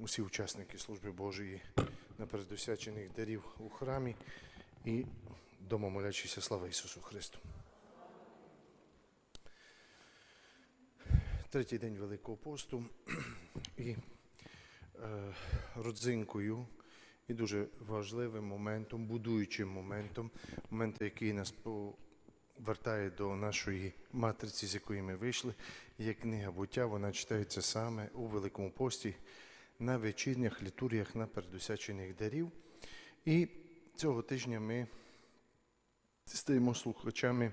усі учасники служби Божої на передосвячених дарів у храмі і дома молячися слава Ісусу Христу. Третій день Великого посту і е, родзинкою і дуже важливим моментом, будуючим моментом, моментом, який нас повертає до нашої матриці, з якої ми вийшли. Є книга буття, вона читається саме у Великому пості на вечірнях літуріях на передосячених дарів. І цього тижня ми стаємо слухачами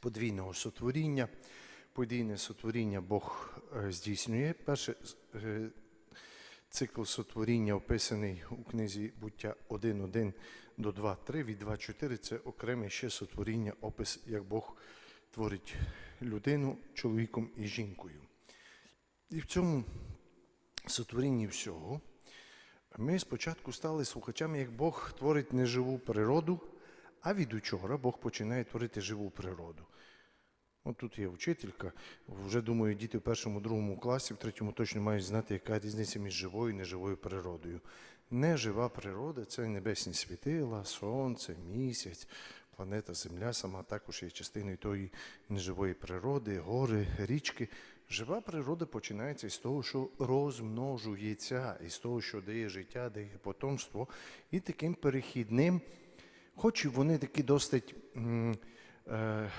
подвійного сотворіння. Подвійне сотворіння Бог е, здійснює. Перше е, цикл сотворіння описаний у книзі буття 1.1 до 2.3. Від 2.4 це окреме ще сотворіння, опис, як Бог творить людину чоловіком і жінкою. І в цьому сотворінні всього ми спочатку стали слухачами, як Бог творить неживу природу, а від учора Бог починає творити живу природу. От тут є вчителька. Вже думаю, діти в першому, другому класі, в третьому точно мають знати, яка різниця між живою і неживою природою. Нежива природа це небесні світила, сонце, місяць, планета Земля, сама також є частиною тої неживої природи, гори, річки. Жива природа починається із того, що розмножується, із того, що дає життя, дає потомство, і таким перехідним, хоч і вони такі досить. е,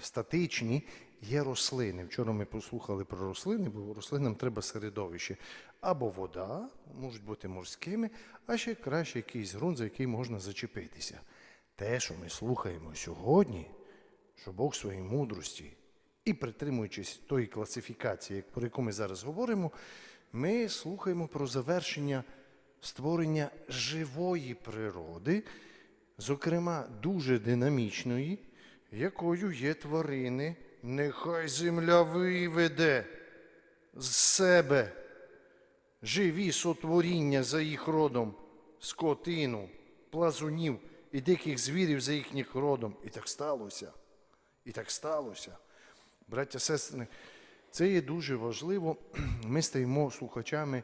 статичні є рослини. Вчора ми послухали про рослини, бо рослинам треба середовище. Або вода, можуть бути морськими, а ще краще якийсь ґрунт, за який можна зачепитися. Те, що ми слухаємо сьогодні, що Бог своїй мудрості і притримуючись тої класифікації, про яку ми зараз говоримо, ми слухаємо про завершення створення живої природи, зокрема дуже динамічної, якою є тварини, нехай земля виведе з себе живі сотворіння за їх родом, скотину, плазунів і диких звірів за їхніх родом. І так сталося. І так сталося. Браття, сестри, це є дуже важливо. Ми стаємо слухачами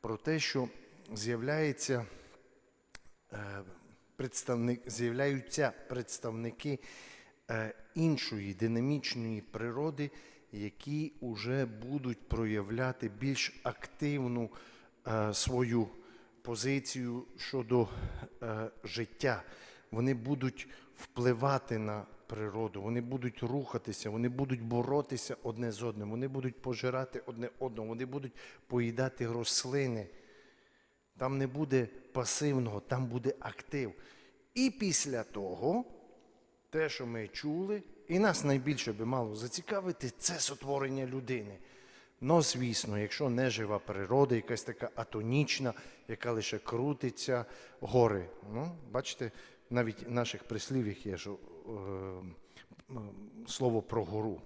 про те, що з'являється е, представник, з'являються представники е, іншої динамічної природи, які вже будуть проявляти більш активну е, свою позицію щодо життя. Вони будуть впливати на природу, вони будуть рухатися, вони будуть боротися одне з одним, вони будуть пожирати одне одного, вони будуть поїдати рослини. Там не буде пасивного, там буде актив. І після того, те, що ми чули, і нас найбільше би мало зацікавити, це сотворення людини. Ну, звісно, якщо не жива природа, якась така атонічна, яка лише крутиться, гори. Ну, бачите, навіть в наших прислів'ях є що, е, слово про гору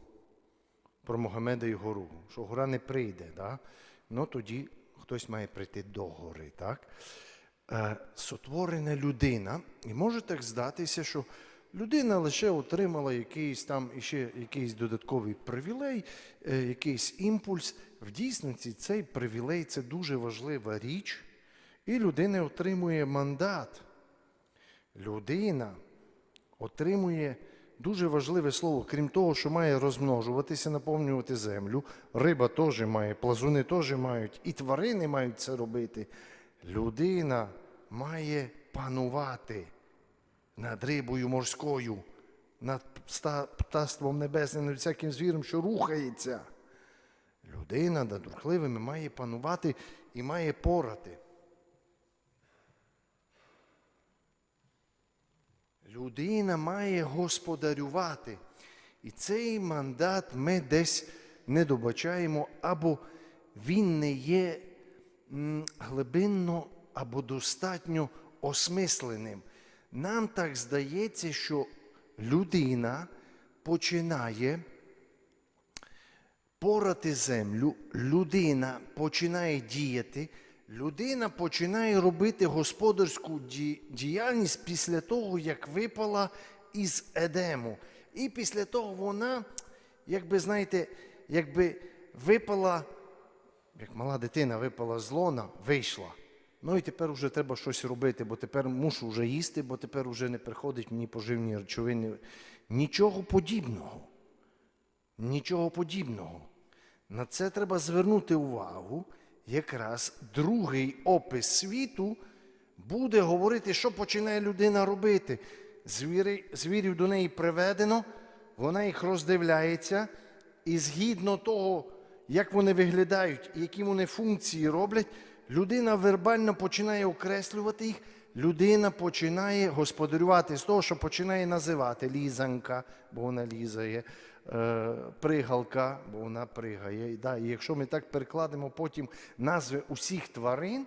про Могамеда і гору, що гора не прийде, да? ну тоді хтось має прийти до гори. Так? Е, сотворена людина, і може так здатися, що людина лише отримала якийсь там іще якийсь додатковий привілей, е, якийсь імпульс. В дійсності цей привілей це дуже важлива річ, і людина отримує мандат. Людина отримує дуже важливе слово, крім того, що має розмножуватися, наповнювати землю. Риба теж має, плазуни теж мають, і тварини мають це робити. Людина має панувати над рибою морською, над птаством небесним, над всяким звіром, що рухається. Людина над бурхливими має панувати і має порати. Людина має господарювати. І цей мандат ми десь не добачаємо, або він не є глибинно або достатньо осмисленим. Нам так здається, що людина починає порати землю, людина починає діяти, людина починає робити господарську діяльність після того, як випала із Едему. І після того вона, якби знаєте, якби випала як мала дитина випала з лона, вийшла. Ну і тепер вже треба щось робити, бо тепер мушу вже їсти, бо тепер вже не приходить мені поживні речовини. Нічого подібного. Нічого подібного. На це треба звернути увагу. Якраз другий опис світу буде говорити, що починає людина робити. Звіри, звірів до неї приведено, вона їх роздивляється, і згідно того, як вони виглядають, які вони функції роблять, людина вербально починає окреслювати їх, людина починає господарювати з того, що починає називати лізанка, бо вона лізає, пригалка, бо вона пригає. Да, і якщо ми так перекладемо потім назви усіх тварин,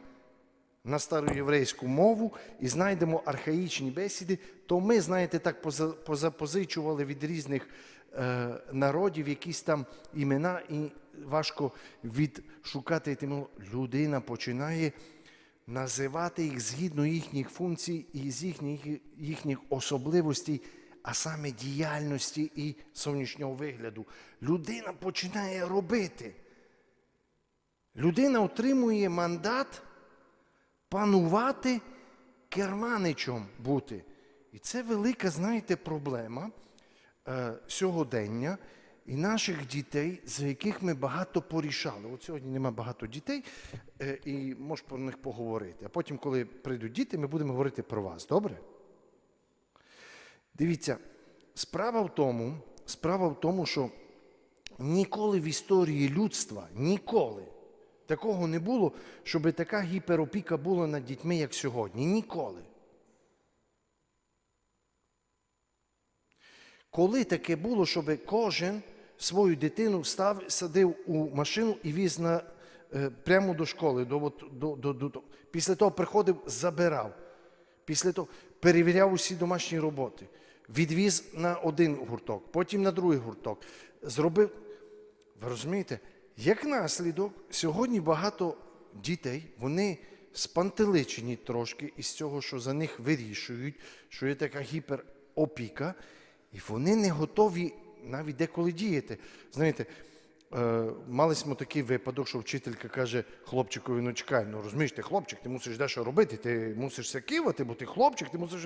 на староєврейську мову і знайдемо архаїчні бесіди, то ми, знаєте, так позапозичували від різних е, народів якісь там імена, і важко відшукати тим. Людина починає називати їх згідно їхніх функцій і з їхніх, їхніх особливостей, а саме діяльності і зовнішнього вигляду. Людина починає робити. Людина отримує мандат панувати керманичем бути. І це велика, знаєте, проблема е, сьогодення і наших дітей, за яких ми багато порішали. От сьогодні нема багато дітей, е, і можеш про них поговорити. А потім, коли прийдуть діти, ми будемо говорити про вас. Добре? Дивіться, справа в тому, справа в тому, що ніколи в історії людства, ніколи такого не було, щоб така гіперопіка була над дітьми, як сьогодні. Ніколи. Коли таке було, щоб кожен свою дитину став, садив у машину і віз на, е, прямо до школи, до, до, до, до, після того приходив, забирав, після того перевіряв усі домашні роботи, відвіз на один гурток, потім на другий гурток, зробив. Ви розумієте, як наслідок, сьогодні багато дітей, вони спантеличені трошки із цього, що за них вирішують, що є така гіперопіка, і вони не готові навіть деколи діяти. Знаєте, е, ми такий випадок, що вчителька каже хлопчикові, ну чекай, ну розумієш, ти хлопчик, ти мусиш дещо робити, ти мусиш все кивати, бо ти хлопчик, ти мусиш.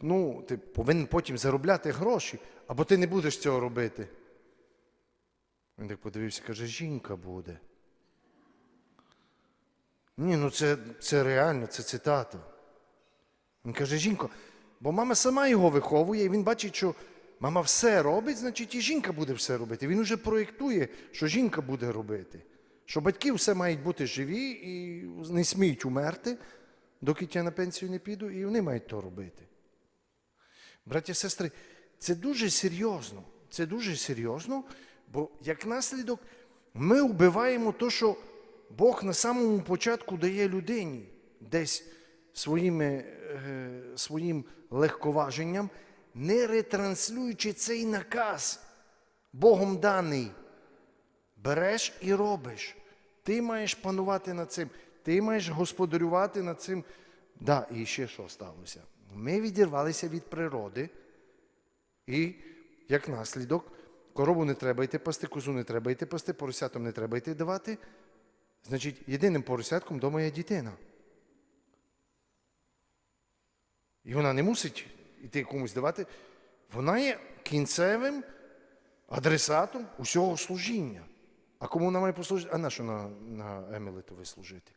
Ну, ти повинен потім заробляти гроші, або ти не будеш цього робити. Він так подивився, каже, жінка буде. Ні, ну це, це реально, це цитата. Він каже, жінко, бо мама сама його виховує, і він бачить, що мама все робить, значить і жінка буде все робити. Він уже проєктує, що жінка буде робити. Що батьки все мають бути живі і не сміють умерти, доки я на пенсію не піду, і вони мають то робити. Браті сестри, це дуже серйозно. Це дуже серйозно, бо як наслідок ми вбиваємо те, що Бог на самому початку дає людині десь своїми, е, своїм легковаженням, не ретранслюючи цей наказ Богом даний. Береш і робиш. Ти маєш панувати над цим, ти маєш господарювати над цим. Да, і ще що сталося? Ми відірвалися від природи, і як наслідок, корову не треба йти пасти, козу не треба йти пасти, поросятам не треба йти давати. Значить, єдиним поросятком вдома є дитина. І вона не мусить йти комусь давати. Вона є кінцевим адресатом усього служіння. А кому вона має послужити? А на що на, на Емілитові служити?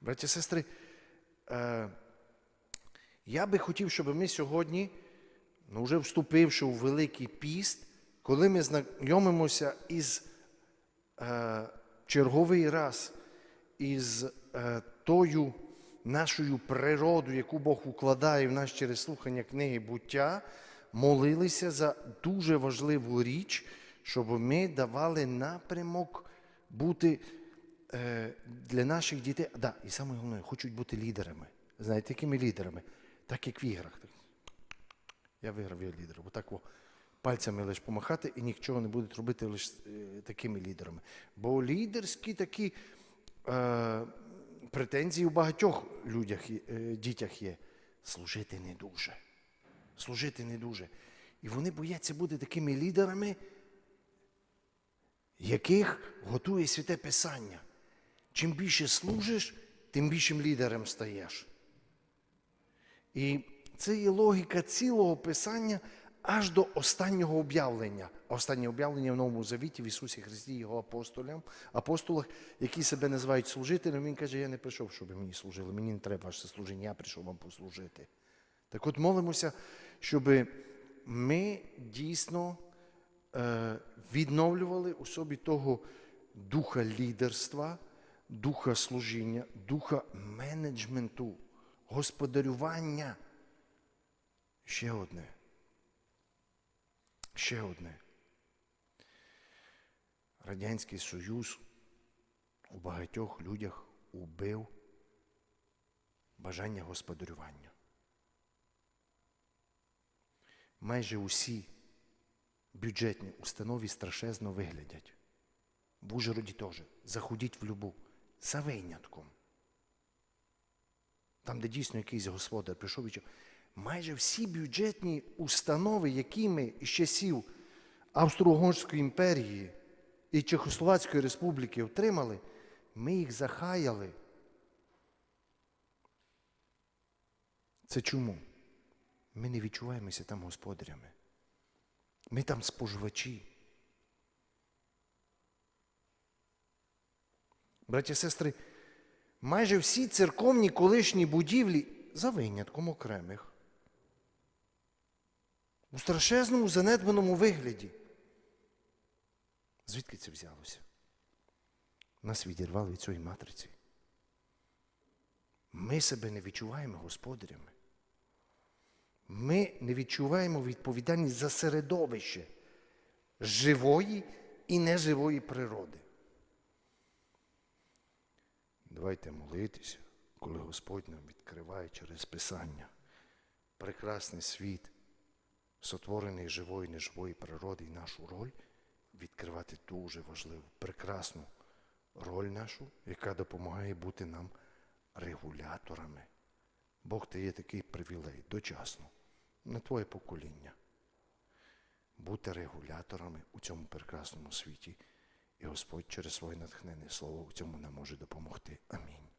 Браті сестри, е, я би хотів, щоб ми сьогодні, ну вже вступивши у Великий піст, коли ми знайомимося із е, черговий раз із е, тою нашою природою, яку Бог укладає в нас через слухання книги буття, молилися за дуже важливу річ, щоб ми давали напрямок бути е, для наших дітей. Да, і саме головне, хочуть бути лідерами. Знаєте, якими лідерами? Так як в іграх. Я виграв я лідера, бо так о, пальцями лише помахати і нічого не будуть робити лише такими лідерами. Бо лідерські такі е, претензії у багатьох людях, е, дітях є. Служити не дуже. Служити не дуже. І вони бояться бути такими лідерами, яких готує святе Писання. Чим більше служиш, тим більшим лідером стаєш. І це є логіка цілого писання аж до останнього об'явлення. А Останнє об'явлення в Новому Завіті в Ісусі Христі, його апостолам, апостолах, які себе називають служителем. Він каже: Я не прийшов, щоб мені служили. Мені не треба ваше служіння, я прийшов вам послужити. Так от молимося, щоб ми дійсно е, відновлювали у собі того духа лідерства, духа служіння, духа менеджменту, господарювання. Ще одне. Ще одне. Радянський Союз у багатьох людях убив бажання господарювання. Майже усі бюджетні установи страшезно виглядять. В Ужгороді теж. Заходіть в любу. За винятком. Там, де дійсно якийсь господар прийшов і. Майже всі бюджетні установи, які ми із часів Австро-Угорської імперії і Чехословацької республіки отримали, ми їх захаяли. Це чому? Ми не відчуваємося там господарями. Ми там споживачі. Браті сестри, майже всі церковні колишні будівлі, за винятком окремих, у страшезному занедбаному вигляді. Звідки це взялося? Нас відірвали від цієї матриці. Ми себе не відчуваємо господарями. Ми не відчуваємо відповідальність за середовище живої і неживої природи. Давайте молитися, коли Господь нам відкриває через Писання прекрасний світ, сотворений живої і неживої природи і нашу роль відкривати дуже важливу, прекрасну роль нашу, яка допомагає бути нам регуляторами. Бог дає такий привілей дочасно на твоє покоління. Бути регуляторами у цьому прекрасному світі. І Господь через своє натхненне слово у цьому нам може допомогти. Амінь.